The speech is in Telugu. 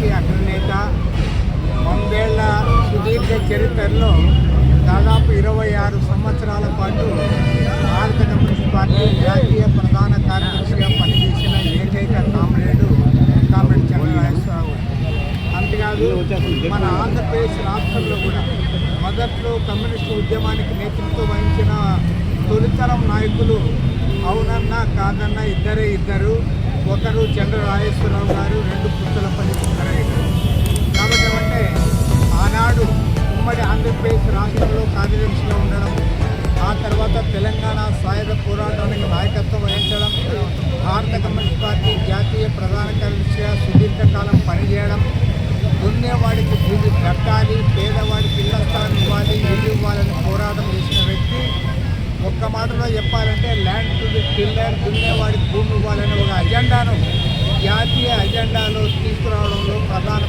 పార్టీ అగ్రనేత వందేళ్ళ సుదీర్ఘ చరిత్రలో దాదాపు ఇరవై ఆరు సంవత్సరాల పాటు భారత కమ్యూనిస్ట్ పార్టీ జాతీయ ప్రధాన కార్యదర్శిగా పనిచేసిన ఏకైక కామ్రేడు కామ్రేడ్ చంద్రరాజస్వామి అంతేకాదు మన ఆంధ్రప్రదేశ్ రాష్ట్రంలో కూడా మొదట్లో కమ్యూనిస్ట్ ఉద్యమానికి నేతృత్వం వహించిన తొలితరం నాయకులు అవునన్నా కాదన్నా ఇద్దరే ఇద్దరు. ఒకరు చంద్రరాజేశ్వరరావు గారు రాష్ట్రంలో కార్యదర్శిగా ఉండడం ఆ తర్వాత తెలంగాణ సాయుధ పోరాటానికి నాయకత్వం వహించడం భారత కమ్యూనిస్ట్ పార్టీ జాతీయ ప్రధాన కార్యదర్శిగా సుదీర్ఘకాలం పనిచేయడం దున్నేవాడికి భూమి కట్టాలి పేదవాడికి ఇళ్ళ స్థానం ఇవ్వాలి ఇల్లు ఇవ్వాలని పోరాటం చేసిన వ్యక్తి. ఒక్క మాటలో చెప్పాలంటే ల్యాండ్ టు ది టిల్లర్ దున్నేవాడికి భూమి ఇవ్వాలనే ఒక అజెండాను జాతీయ అజెండాలో తీసుకురావడంలో ప్రధాన